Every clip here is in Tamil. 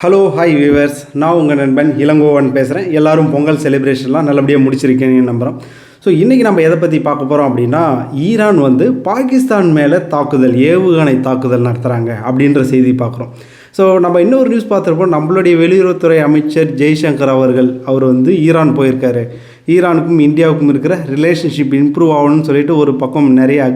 ஹலோ ஹாய் வியூவர்ஸ் நான் உங்கள் நண்பன் இளங்கோவன் பேசுகிறேன் எல்லாரும் பொங்கல் செலிப்ரேஷன்லாம் நல்லபடியாக முடிச்சிருக்கேன்னு நம்புகிறோம் ஸோ இன்றைக்கி நம்ம எதை பற்றி பார்க்க போகிறோம் அப்படின்னா ஈரான் வந்து பாகிஸ்தான் மேலே தாக்குதல் ஏவுகணை தாக்குதல் நடத்துகிறாங்க அப்படின்ற செய்தி பார்க்குறோம். ஸோ நம்ம இன்னொரு நியூஸ் பார்த்துருப்போம். நம்மளுடைய வெளியுறவுத்துறை அமைச்சர் ஜெய்சங்கர் அவர்கள் அவர் வந்து ஈரான் போயிருக்காரு. ஈரானுக்கும் இந்தியாவுக்கும் இருக்கிற ரிலேஷன்ஷிப் இம்ப்ரூவ் ஆகணும்னு சொல்லிட்டு ஒரு பக்கம் நிறையா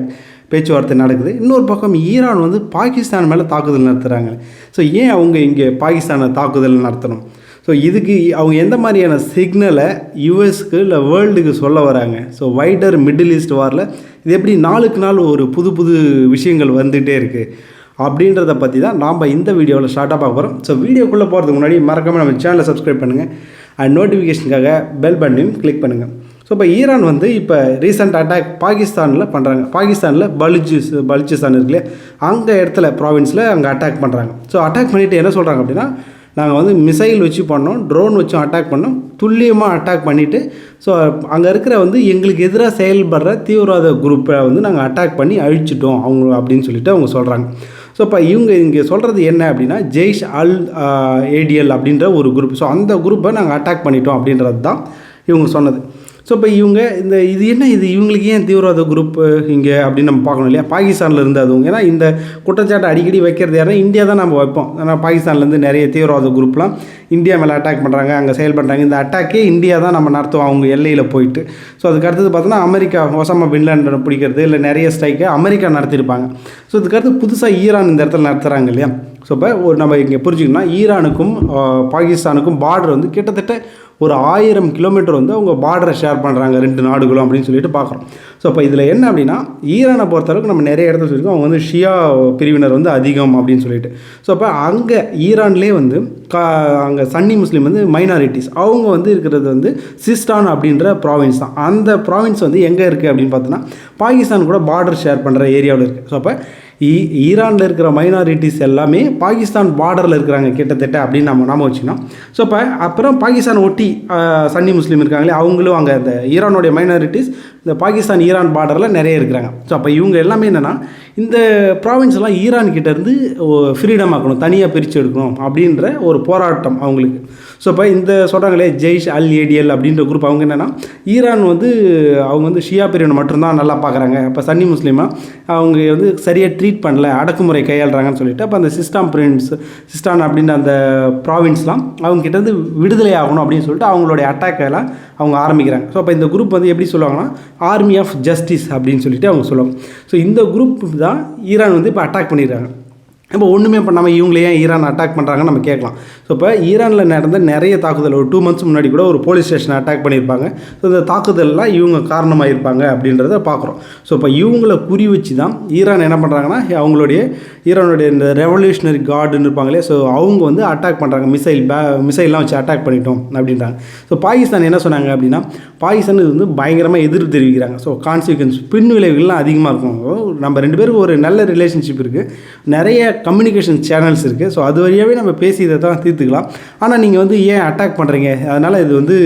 பேச்சுவார்த்தை நடக்குது. இன்னொரு பக்கம் ஈரான் வந்து பாகிஸ்தான் மேலே தாக்குதல் நடத்துகிறாங்க ஸோ ஏன் அவங்க இங்கே பாகிஸ்தானை தாக்குதல் நடத்தணும்? ஸோ இதுக்கு அவங்க எந்த மாதிரியான சிக்னலை யூஎஸ்க்கு இல்லை வேர்ல்டுக்கு சொல்ல வராங்க? ஸோ வைடர் மிடில் ஈஸ்ட் வாரில் இது எப்படி நாளுக்கு நாள் ஒரு புது புது விஷயங்கள் வந்துகிட்டே இருக்குது அப்படின்றத பற்றி தான் நாம் இந்த வீடியோவில் ஷார்ட்டாக பார்க்க போகிறோம் ஸோ வீடியோக்குள்ளே போகிறதுக்கு முன்னாடி மறக்காமல் நம்ம சேனலை சப்ஸ்கிரைப் பண்ணுங்கள் அண்ட் நோட்டிஃபிகேஷனுக்காக பெல் பட்டனையும் கிளிக் பண்ணுங்கள் ஸோ இப்போ ஈரான் வந்து இப்போ ரீசெண்ட் அட்டாக் பாகிஸ்தானில் பண்ணுறாங்க பாகிஸ்தானில் பலுஜிஸ் பலுச்சிஸ்தான் இருக்குல்ல அங்கே இடத்துல ப்ராவின்ஸில் அங்கே அட்டாக் பண்ணுறாங்க ஸோ அட்டாக் பண்ணிவிட்டு என்ன சொல்கிறாங்க அப்படின்னா நாங்கள் வந்து மிசைல் வச்சு பண்ணோம் ட்ரோன் வச்சும் அட்டாக் பண்ணோம் துல்லியமாக அட்டாக் பண்ணிவிட்டு ஸோ அங்கே இருக்கிற வந்து எங்களுக்கு எதிராக செயல்படுற தீவிரவாத குரூப்பை வந்து நாங்கள் அட்டாக் பண்ணி அழிச்சிட்டோம் அவங்க அப்படின்னு சொல்லிட்டு அவங்க சொல்கிறாங்க ஸோ இப்போ இவங்க இங்கே சொல்கிறது என்ன அப்படின்னா ஜெய்ஷ் அல் ஏடிஎல் அப்படின்ற ஒரு குரூப் ஸோ அந்த குரூப்பை நாங்கள் அட்டாக் பண்ணிட்டோம் அப்படின்றது தான் இவங்க சொன்னது. ஸோ இப்போ இவங்க இந்த இது என்ன இது? இவங்களுக்கு ஏன் தீவிரவாத குரூப் இங்கே அப்படின்னு நம்ம பார்க்கணும் இல்லையா? பாகிஸ்தானில் இருந்து அதுவும் ஏன்னா இந்த குற்றச்சாட்டை அடிக்கடி வைக்கிறது யாரும் இந்தியா தான் நம்ம வைப்போம். ஏன்னா பாகிஸ்தான்லேருந்து நிறைய தீவிரவாத குரூப்லாம் இந்தியா மேலே அட்டாக் பண்ணுறாங்க அங்கே செயல்படுறாங்க இந்த அட்டாக்கே இந்தியா தான் நம்ம நடத்துவோம் அவங்க எல்லையில் போயிட்டு. ஸோ அதுக்கு அடுத்தது பார்த்தோன்னா அமெரிக்கா ஒசாமா பின்லாண்டை பிடிக்கிறது இல்லை நிறைய ஸ்ட்ரைக்கை அமெரிக்கா நடத்தியிருப்பாங்க. ஸோ இதுக்கு அடுத்து புதுசாக ஈரான் இந்த இடத்துல நடத்துகிறாங்க இல்லையா? ஸோ இப்போ ஒரு நம்ம இங்கே புரிஞ்சுக்கணும்னா ஈரானுக்கும் பாகிஸ்தானுக்கும் பார்டர் வந்து கிட்டத்தட்ட ஒரு ஆயிரம் கிலோமீட்டர் வந்து அவங்க பார்டரை ஷேர் பண்ணுறாங்க ரெண்டு நாடுகளும் அப்படின்னு சொல்லிட்டு பார்க்குறோம். ஸோ இப்போ இதில் என்ன அப்படின்னா ஈரானை பொறுத்தளவுக்கு நம்ம நிறைய இடத்துல சொல்லியிருக்கோம் அவங்க வந்து ஷியா பிரிவினர் வந்து அதிகம் அப்படின்னு சொல்லிட்டு. ஸோ அப்போ அங்கே ஈரான்லேயே வந்து கா அங்கே சன்னி முஸ்லீம் வந்து மைனாரிட்டிஸ் அவங்க வந்து இருக்கிறது வந்து சிஸ்டான் அப்படின்ற ப்ராவின்ஸ் தான். அந்த ப்ராவின்ஸ் வந்து எங்கே இருக்குது அப்படின்னு பார்த்தோன்னா பாகிஸ்தான் கூட பார்டர் ஷேர் பண்ணுற ஏரியாவில் இருக்குது ஸோ அப்போ ஈரானில் இருக்கிற மைனாரிட்டிஸ் எல்லாமே பாகிஸ்தான் பார்டரில் இருக்கிறாங்க கிட்டத்தட்ட அப்படின்னு நம்ம நாம வச்சுக்கணும். ஸோ இப்போ அப்புறம் பாகிஸ்தான் ஒட்டி சன்னி முஸ்லீம் இருக்காங்களே அவங்களும் அங்கே இந்த ஈரானுடைய மைனாரிட்டிஸ் இந்த பாகிஸ்தான் ஈரான் பார்டரில் நிறைய இருக்கிறாங்க. ஸோ அப்போ இவங்க எல்லாமே என்னென்னா இந்த ப்ராவின்ஸ்லாம் ஈரான் கிட்டேருந்து ஃப்ரீடம் ஆக்கணும் தனியாக பிரித்து எடுக்கணும் அப்படின்ற ஒரு போராட்டம் அவங்களுக்கு. ஸோ இப்போ இந்த சொல்கிறாங்களே ஜெய்ஷ் அல் ஏடிஎல் அப்படின்ற குரூப் அவங்க என்னென்னா ஈரான் வந்து அவங்க வந்து ஷியா பிரிவினை மட்டும்தான் நல்லா பார்க்குறாங்க இப்போ சன்னி முஸ்லீமாக அவங்க வந்து சரியாக ட்ரீட் பண்ணல அடக்குமுறை கையாளுறாங்கன்னு சொல்லிட்டு அப்போ அந்த சிஸ்டாம் பிரின்ஸ் சிஸ்டான் அப்படின்ற அந்த ப்ராவின்ஸ்லாம் அவங்க கிட்டேருந்து விடுதலை ஆகணும் அப்படின்னு சொல்லிட்டு அவங்களுடைய அட்டாக்கெல்லாம் அவங்க ஆரம்பிக்கிறாங்க. ஸோ அப்போ இந்த குரூப் வந்து எப்படி சொல்லுவாங்கன்னா ஆர்மி ஆஃப் ஜஸ்டிஸ் அப்படின்னு சொல்லிட்டு அவங்க சொல்லுவாங்க. ஸோ இந்த குரூப் தான் ஈரான் வந்து இப்போ அட்டாக் பண்ணிடுறாங்க இப்போ ஒன்றுமே பண்ணாமல் இவங்களே ஏன் ஈரான் அட்டாக் பண்ணுறாங்கன்னு நம்ம கேட்கலாம். ஸோ இப்போ ஈரானில் நடந்த நிறைய தாக்குதல் ஒரு டூ மந்த்ஸ் முன்னாடி கூட ஒரு போலீஸ் ஸ்டேஷனை அட்டாக் பண்ணியிருப்பாங்க. ஸோ இந்த தாக்குதல்லாம் இவங்க காரணமாக இருப்பாங்க அப்படின்றத பார்க்குறோம். ஸோ இப்போ இவங்கள குறி வச்சு தான் ஈரான் என்ன பண்ணுறாங்கன்னா அவங்களுடைய ஈரானுடைய இந்த ரெவல்யூஷனரி கார்டுன்னு இருப்பாங்களே ஸோ அவங்க வந்து அட்டாக் பண்ணுறாங்க மிசைல் பே மிசைல்லாம் வச்சு அட்டாக் பண்ணிட்டோம் அப்படின்றாங்க. ஸோ பாகிஸ்தான் என்ன சொன்னாங்க அப்படின்னா பாகிஸ்தான் இது வந்து பயங்கரமாக எதிர்ப்பு தெரிவிக்கிறாங்க. ஸோ கான்சிக்வன்ஸ் பின் விளைவுகள்லாம் அதிகமாக இருக்கும். நம்ம ரெண்டு பேருக்கும் ஒரு நல்ல ரிலேஷன்ஷிப் இருக்குது நிறைய கம்யூனிகேஷன் சேனல்ஸ் இருக்குது ஸோ அது வழியாகவே நம்ம பேசி இதை தான் தீர்த்துக்கலாம். ஆனால் நீங்கள் வந்து ஏன் அட்டாக் பண்ணுறீங்க அதனால் இது வந்து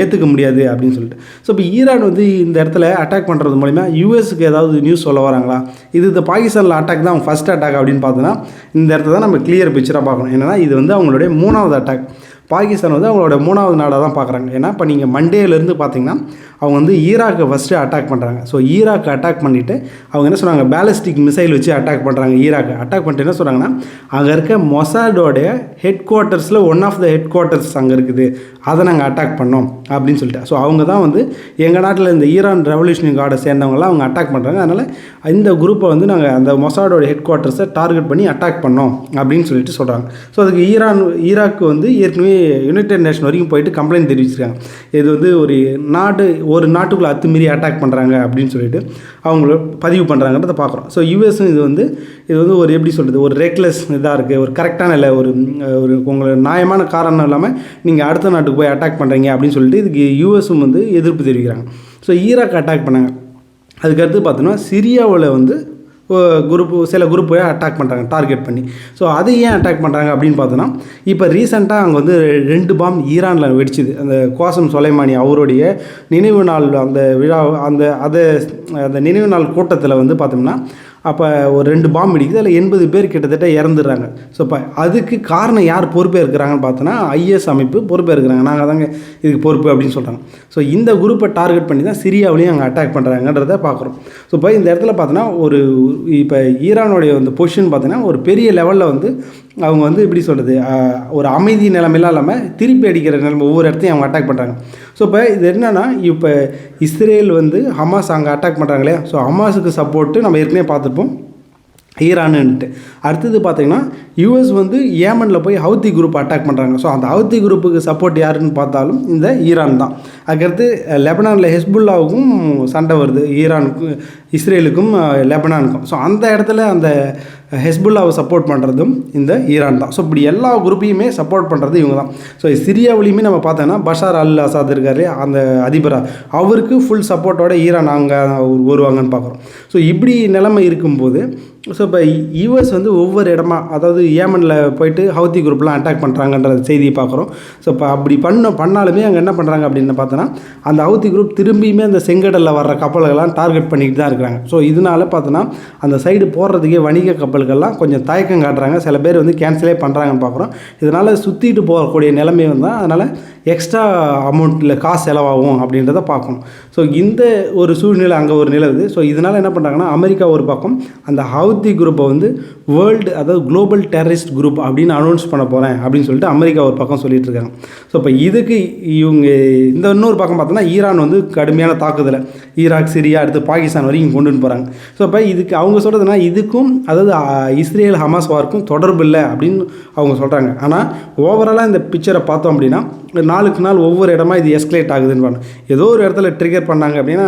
ஏற்றுக்க முடியாது அப்படின்னு சொல்லிட்டு. ஸோ இப்போ ஈரான் வந்து இந்த இடத்துல அட்டாக் பண்ணுறது மூலிமா யூஎஸ்க்கு ஏதாவது நியூஸ் சொல்ல வராங்களா? இது இந்த பாகிஸ்தானில் அட்டாக் தான் அவங்க ஃபஸ்ட் அட்டாக் அப்படின்னு பார்த்தோன்னா இந்த இடத்துல தான் நம்ம கிளியர் பிக்சராக பார்க்கணும். என்னென்னா இது வந்து அவங்களுடைய மூணாவது அட்டாக் பாகிஸ்தான் வந்து அவங்களோட மூணாவது நாடாக தான் பார்க்குறாங்க. ஏன்னா இப்போ நீங்கள் மண்டேலேருந்து பார்த்தீங்கன்னா அவங்க வந்து ஈராக்கை ஃபஸ்ட்டு அட்டாக் பண்ணுறாங்க ஸோ ஈராக்கை அட்டாக் பண்ணிவிட்டு அவங்க என்ன சொன்னாங்க? பேலஸ்டிக் மிசைல் வச்சு அட்டாக் பண்ணுறாங்க ஈராக்கை. அட்டாக் பண்ணிட்டு என்ன சொல்கிறாங்கன்னா அங்கே இருக்க மொசாடோடைய ஹெட் குவார்ட்டர்ஸில் one of the headquarters அங்கே இருக்குது. அதை நாங்கள் அட்டாக் பண்ணோம் அப்படின்னு சொல்லிட்டு. ஸோ அவங்க தான் வந்து எங்கள் நாட்டில் இந்த ஈரான் ரெவல்யூஷனரி கார்டை சேர்ந்தவங்களாம் அவங்க அட்டாக் பண்ணுறாங்க அதனால் இந்த குரூப்பை வந்து நாங்கள் அந்த மொசாடோட ஹெட் குவார்ட்டர்ஸை டார்கெட் பண்ணி அட்டாக் பண்ணோம் அப்படின்னு சொல்லிட்டு சொல்கிறாங்க ஸோ அதுக்கு ஈரான் ஈராக்கு வந்து ஏற்கனவே யுனைடெட் நேஷன் வரைக்கும் போயிட்டு கம்ப்ளைண்ட் தெரிவிச்சிருக்காங்க. இது வந்து ஒரு நாடு ஒரு நாட்டுக்குள்ளே அத்துமீறி அட்டாக் பண்ணுறாங்க அப்படின்னு சொல்லிட்டு அவங்கள பதிவு பண்ணுறாங்கன்றத பார்க்குறோம். ஸோ யூஎஸும் இது வந்து இது வந்து ஒரு எப்படி சொல்கிறது ஒரு ரெக்லெஸ் இதாக இருக்குது ஒரு கரெக்டான இல்லை ஒரு ஒரு உங்களை நியாயமான காரணம் இல்லாமல் நீங்கள் அடுத்த நாட்டுக்கு போய் அட்டாக் பண்ணுறீங்க அப்படின்னு சொல்லிட்டு இதுக்கு யூஎஸும் வந்து எதிர்ப்பு தெரிவிக்கிறாங்க. ஸோ ஈராக் அட்டாக் பண்ணாங்க. அதுக்கடுத்து பார்த்தோன்னா சிரியாவில் வந்து குரூப்பு சில குரூப்பை அட்டாக் பண்ணுறாங்க டார்கெட் பண்ணி. ஸோ அதை ஏன் அட்டாக் பண்ணுறாங்க அப்படின்னு பார்த்தோன்னா இப்போ ரீசெண்டாக அங்கே வந்து ரெண்டு பாம் ஈரானில் வெடிச்சுது. அந்த கோசம் சொலைமானி அவருடைய நினைவு நாள் அந்த விழா அந்த அதை அந்த நினைவு நாள் கூட்டத்தில் வந்து பார்த்தோம்னா அப்போ ஒரு ரெண்டு பாம்பு இடிக்குது அதில் எண்பது பேர் கிட்டத்தட்ட இறந்துடுறாங்க. ஸோ இப்போ அதுக்கு காரணம் யார் பொறுப்பே இருக்கிறாங்கன்னு பார்த்தோன்னா ஐஎஸ் அமைப்பு பொறுப்பே இருக்கிறாங்க நாங்கள் தாங்க இதுக்கு பொறுப்பு அப்படின்னு சொல்கிறாங்க ஸோ இந்த குரூப்பை டார்கெட் பண்ணி தான் சிரியாவிலையும் அங்கே அட்டாக் பண்ணுறாங்கன்றத பார்க்குறோம். ஸோ இப்போ இந்த இடத்துல பார்த்தோன்னா ஒரு இப்போ ஈரானுடைய அந்த பொசிஷன் பார்த்தீங்கன்னா ஒரு பெரிய லெவலில் வந்து அவங்க வந்து எப்படி சொல்கிறது ஒரு அமைதி நிலமையெல்லாம் இல்லாமல் திருப்பி அடிக்கிற நிலைமை ஒவ்வொரு இடத்தையும் அவங்க அட்டாக் பண்ணுறாங்க ஸோ இப்போ இது என்னென்னா இப்போ இஸ்ரேல் வந்து ஹமாஸ் அங்கே அட்டாக் பண்ணுறாங்க இல்லையா? ஸோ ஹமாஸுக்கு சப்போர்ட்டு நம்ம ஏற்கனவே பார்த்துருப்போம். ஈரானுன்ட்டு. அடுத்தது பார்த்தீங்கன்னா யூஎஸ் வந்து ஏமனில் போய் ஹவுத்தி குரூப் அட்டாக் பண்ணுறாங்க ஸோ அந்த ஹவுத்தி குரூப்புக்கு சப்போர்ட் யாருன்னு பார்த்தாலும் இந்த ஈரான் தான். அதுக்கடுத்து லெபனானில் ஹெஸ்புல்லாவுக்கும் சண்டை வருது. ஈரானுக்கும் இஸ்ரேலுக்கும் லெபனானுக்கும். ஸோ அந்த இடத்துல அந்த ஹெஸ்புல்லாவை சப்போர்ட் பண்ணுறதும் இந்த ஈரான் தான். ஸோ இப்படி எல்லா குரூப்பையுமே சப்போர்ட் பண்ணுறது இவங்க தான். ஸோ சிரியாவிலையுமே நம்ம பார்த்தோன்னா பஷார் அல் அசாத் இருக்கார் அந்த அதிபராக அவருக்கு ஃபுல் சப்போர்ட்டோட ஈரான் அங்கே வருவாங்கன்னு பார்க்குறோம். ஸோ இப்படி நிலைமை இருக்கும்போது ஸோ இப்போ யூஎஸ் வந்து ஒவ்வொரு இடமா அதாவது ஏமனில் போயிட்டு ஹவுதி குரூப்லாம் அட்டாக் பண்ணுறாங்கன்ற செய்தியை பார்க்குறோம். ஸோ இப்போ அப்படி பண்ண பண்ணாலுமே அங்கே என்ன பண்ணுறாங்க அப்படின்னு பார்த்தோன்னா அந்த ஹவுதி குரூப் திரும்பியுமே அந்த செங்கடலில் வர்ற கப்பல்கள்லாம் டார்கெட் பண்ணிட்டு தான் இருக்கிறாங்க. ஸோ இதனால பார்த்தோன்னா அந்த சைடு போடுறதுக்கே வணிக கப்பல்கள்லாம் கொஞ்சம் தயக்கம் காட்டுறாங்க. சில பேர் வந்து கேன்சலே பண்ணுறாங்கன்னு பார்க்குறோம். இதனால் சுற்றிட்டு போகக்கூடிய நிலைமை வந்தால் அதனால் எக்ஸ்ட்ரா அமௌண்ட்டில் காசு செலவாகும் அப்படின்றத பார்க்கணும். ஸோ இந்த ஒரு சூழ்நிலை அங்கே ஒரு நிலவுது. ஸோ இதனால் என்ன பண்ணுறாங்கன்னா அமெரிக்கா ஒரு பக்கம் அந்த ஹவு ஹவுத்தி குரூப்பை வந்து வேர்ல்டு அதாவது குளோபல் டெரரிஸ்ட் குரூப் அப்படின்னு அனௌன்ஸ் பண்ண போகிறேன் அப்படின்னு சொல்லிட்டு அமெரிக்கா ஒரு பக்கம் சொல்லிட்டு இருக்காங்க. ஸோ இப்போ இதுக்கு இவங்க இந்த இன்னொரு பக்கம் பார்த்தோன்னா ஈரான் வந்து கடுமையான தாக்குதலை ஈராக் சிரியா அடுத்து பாகிஸ்தான் வரைக்கும் கொண்டுட்டு போகிறாங்க ஸோ இப்போ இதுக்கு அவங்க சொல்கிறதுனா இதுக்கும் அதாவது இஸ்ரேல் ஹமாஸ் வார்க்கும் தொடர்பு இல்லை அப்படின்னு அவங்க சொல்கிறாங்க ஆனால் ஓவராலாக இந்த பிக்சரை பார்த்தோம் அப்படின்னா நாளுக்கு நாள் ஒவ்வொரு இடமா இது எஸ்கலேட் ஆகுதுன்னு ஏதோ ஒரு இடத்துல ட்ரிகர் பண்ணாங்க அப்படின்னா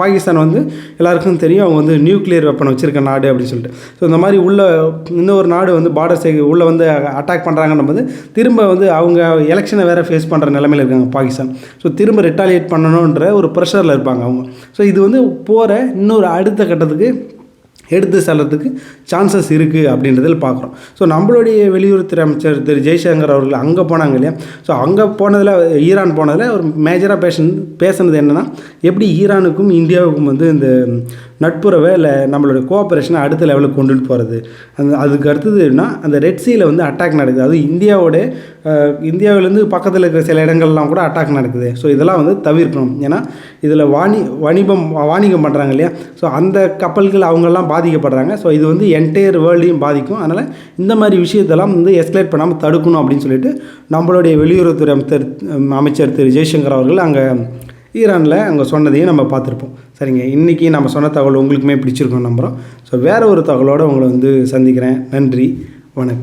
பாகிஸ்தான் வந்து எல்லாருக்கும் தெரியும் அவங்க வந்து நியூக்ளியர் வெப்பன் வச்சுருக்க நாடு அப்படின்னு சொல்லிட்டு. ஸோ இந்த மாதிரி உள்ள இன்னொரு நாடு வந்து பார்டர் உள்ளே வந்து அட்டாக் பண்ணுறாங்கன்னும் போது திரும்ப வந்து அவங்க எலெக்ஷனை வேறு ஃபேஸ் பண்ணுற நிலமையில் இருக்காங்க பாகிஸ்தான். ஸோ திரும்ப ரிட்டாலியேட் பண்ணணுன்ற ஒரு ப்ரெஷரில் இருப்பாங்க அவங்க. ஸோ இது வந்து போகிற இன்னொரு அடுத்த கட்டத்துக்கு எடுத்து செல்கிறதுக்கு சான்சஸ் இருக்குது அப்படின்றதில் பார்க்குறோம் ஸோ நம்மளுடைய வெளியுறவுத்துறை அமைச்சர் திரு ஜெய்சங்கர் அவர்கள் அங்கே போனாங்க இல்லையா? ஸோ அங்கே போனதில் ஈரான் போனதில் ஒரு மேஜராக பேச பேசுனது என்னென்னா எப்படி ஈரானுக்கும் இந்தியாவுக்கும் வந்து இந்த நட்புறவை இல்லை நம்மளுடைய கோஆப்ரேஷனை அடுத்த லெவலுக்கு கொண்டுட்டு போகிறது அந்த அதுக்கு அடுத்ததுன்னா அந்த ரெட் சீயில் வந்து அட்டாக் நடக்குது. அது இந்தியாவோட இந்தியாவிலேருந்து பக்கத்தில் இருக்கிற சில இடங்கள்லாம் கூட அட்டாக் நடக்குது. ஸோ இதெல்லாம் வந்து தவிர்க்கணும். ஏன்னா இதில் வாணி வணிபம் வாணிகம் பண்ணுறாங்க இல்லையா? ஸோ அந்த கப்பல்கள் அவங்கெல்லாம் பாதிக்கப்படுறாங்க. ஸோ இது வந்து என்டையர் வேர்ல்டையும் பாதிக்கும். அதனால் இந்த மாதிரி விஷயத்தெல்லாம் வந்து எஸ்கலேட் பண்ணாமல் தடுக்கணும் அப்படின்னு சொல்லிட்டு நம்மளுடைய வெளியுறவுத்துறை அமைச்சர் அமைச்சர் திரு ஜெய்சங்கர் அவர்கள் அங்கே ஈரானில் அங்கே சொன்னதையும் நம்ம பார்த்துருப்போம். சரிங்க. இன்றைக்கி நம்ம சொன்ன தகவல் உங்களுக்குமே பிடிச்சிருக்கோம் நம்புகிறோம் ஸோ வேறு ஒரு தகவலோடு உங்களை வந்து சந்திக்கிறேன். நன்றி. வணக்கம்.